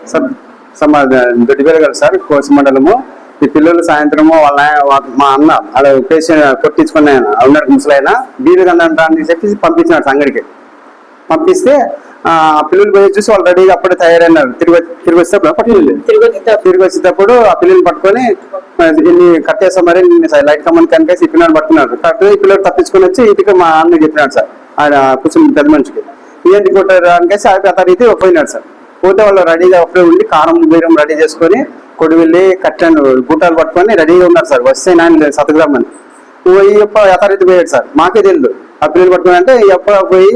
Sir sir మా దొడ్డిపల్లి గారు sir కోసి మండలము. ఈ పిల్లలు సాయంత్రము వాళ్ళ మా అన్న అలా పేషెంట్ కొట్టించుకున్న ఆయన ఉన్నాడు ముసలైన బీరు కందంట అని చెప్పి పంపించినాడు సంగడికి పంపిస్తే ఆ పిల్లలు పోయి చూసి వాళ్ళు రెడీగా అప్పుడే తయారైనారు. తిరిగి తిరిగి వచ్చేటప్పుడు తిరిగి వచ్చేటప్పుడు. తిరిగి వచ్చేటప్పుడు ఆ పిల్లల్ని పట్టుకొని ఆ, ఇన్ని కట్టేసాం మరి లైట్ కమ్మని కనికేసి ఈ పిల్లలు పట్టుకున్నారు. పట్టుకుని ఈ పిల్లలు తప్పించుకొని వచ్చి ఇంటికి మా అన్న చెప్పినాడు సార్. ఆయన కూర్చుని పెద్ద మనిషికి. ఏంటి కొట్టారు అనికేసి ఆ రీతి పోయినాడు సార్. పోతే వాళ్ళు రెడీగా అప్పుడే ఉండి కారం బీరం రెడీ చేసుకొని కొడివెళ్ళి కట్టెను గుట్టాలు పట్టుకొని రెడీగా ఉన్నారు సార్. వస్తే నాయన సతగ్రామని పోయి ఎప్ప యథారీతి పోయాడు సార్. మాకే తెలియదు ఆ పిల్లలు పట్టుకుని అంటే ఎప్ప పోయి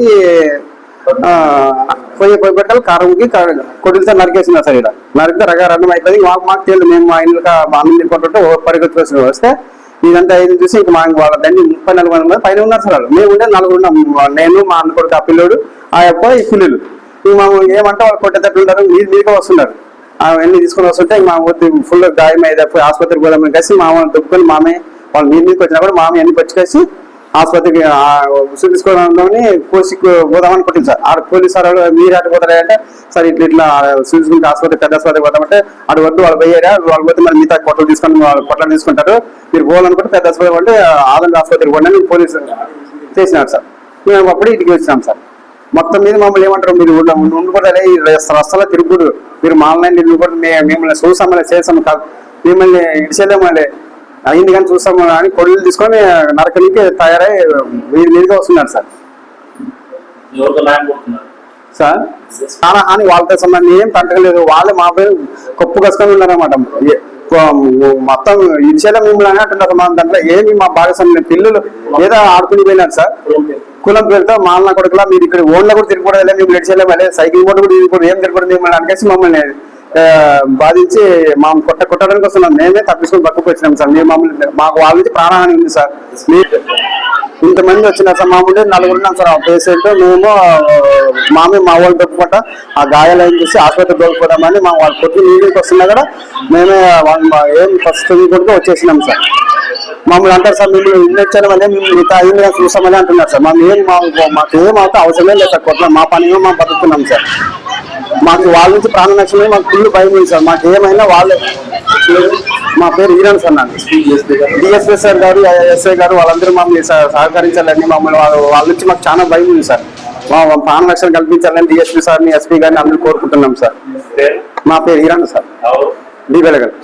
పోయి పోయి పెట్టాలి కారంకి కొడుకుతో నరికేసినారు సార్ ఇక్కడ నరికితే రగా రన్నం అయిపోయింది మాకు మాకు తెలియదు మేము మా ఇంట్లో మా అన్నం తినుకుంటుంటే ఓ వస్తే ఇదంతా ఐదు చూసి ఇంకా మాకు వాళ్ళ దండి ముప్పై నలభై మంది పైన ఉన్నారు సార్ వాళ్ళు. మేము ఉండే నలుగురు ఉన్నాం. నేను మా అన్న కొడుకు ఆ పిల్లోడు ఆ యొక్క ఈ పిల్లలు ఇంక మేము ఏమంటే వాళ్ళు కొట్టేటట్టు ఉంటారు. మీరు మీరుగా వస్తున్నారు. అవన్నీ తీసుకొని వస్తుంటే మా ఫుల్ గాయం అయిపోయి ఆసుపత్రికి పోదామని కలిసి మా దుబ్బుకొని మామే వాళ్ళు మీ మీదకి వచ్చినా కూడా మామే అన్ని పచ్చికేసి ఆసుపత్రికి ఉసురు తీసుకోవడంలోని కోసి పోదామని కొట్టింది సార్. ఆడ పోలీస్ సార్ వాళ్ళు మీరు అటు పోతారంటే సార్ ఇట్లా ఇట్లా చూసుకుంటే ఆసుపత్రి పెద్ద ఆసుపత్రికి పోతామంటే అటు వద్దు వాళ్ళు పోయారా వాళ్ళు పోతే మరి మిగతా కొట్టలు తీసుకొని వాళ్ళు కొట్టలు తీసుకుంటారు. మీరు పోవాలనుకుంటే పెద్ద ఆసుపత్రి అంటే ఆదండ ఆసుపత్రికి పోండి పోలీసు చేసినారు సార్. మేము అప్పుడు ఇంటికి వచ్చినాం సార్. మొత్తం మీద మమ్మల్ని ఏమంటారు? మీరు ఉండ- ఉండుకోవడాలే ఈ రస్తలో తిరుగుడు. మీరు మాలనండి కూడా మిమ్మల్ని చూసామని చేసాము కాదు. మిమ్మల్ని ఇడిచేద్దామని అయింది కానీ చూస్తాము అని కొడులు తీసుకొని నరకనికి తయారై వీరి మీదుగా వస్తున్నారు సార్. సార్? చాలా హాని వాళ్ళతో సంబంధం ఏం తగ్గలేదు. వాళ్ళే మా పేరు కొప్పు కసుకొని ఉన్నారన్నమాట. మొత్తం ఇచ్చేలా మిమ్మల్ని అంటున్నారు మా దాంట్లో. ఏమి మా భాగస్వామ్యం పిల్లలు ఏదో ఆడుకుని పోయినారు సార్. కులం పేరుతో మాలన కొడుకులా మీరు ఇక్కడ ఓన్లో కూడా తిరగకూడదు మేము నడిచేలే మళ్ళీ సైకిల్ కూడా కూడా తిరగకూడదు ఏం తిరగకూడదు మిమ్మల్ని అనేసి మమ్మల్ని బాధించి మా కొట్ట కొట్టడానికి వస్తున్నాం. మేమే తప్పించుకొని పక్కకు వచ్చినాం సార్. మేము మమ్మల్ని మాకు వాళ్ళ నుంచి ప్రాణహాని ఉంది సార్. మీరు ఇంతమంది వచ్చినారు సార్ మామూలు నలుగురు ఉన్నాం సార్. ఆ పేషెంట్ మేము ఆ, మామే మా వాళ్ళు తప్పుకుంటా ఆ గాయాలు చూసి ఆసుపత్రి అని మా వాళ్ళు కొట్టి నీళ్ళకి వస్తున్నా కూడా మేమే వాళ్ళు మా ఏం ఫస్ట్ కొడుకు వచ్చేసినాం సార్. మమ్మల్ని అంటారు సార్ మిమ్మల్ని ఇల్లు ఇచ్చారు మళ్ళీ మేము మిగతా అయింది కానీ చూస్తామని అంటున్నారు సార్. ఏం మా మాకు ఏం అవుతా అవసరమే లేదు సార్ కొట్ల మా పని మేము బతుకుతున్నాం సార్. మాకు వాళ్ళ నుంచి ప్రాణ నష్టమే మాకు ఫుల్ భయం ఉంది సార్. మాకు ఏమైనా వాళ్ళే మా పేరు ఈరన్ సార్ నాకు డిఎస్పీ సార్ గారు ఎస్ఐ గారు వాళ్ళందరూ మమ్మల్ని సహ- సహకరించాలని మమ్మల్ని వాళ్ళ వాళ్ళ నుంచి మాకు చాలా భయం ఉంది సార్. మా ప్రాణ రక్షణ కల్పించాలని డిఎస్పీ సార్ని ఎస్పీ గారిని అందరూ కోరుకుంటున్నాం సార్. మా పేరు ఈరన్ సార్. ఎవరు డి వెలగల్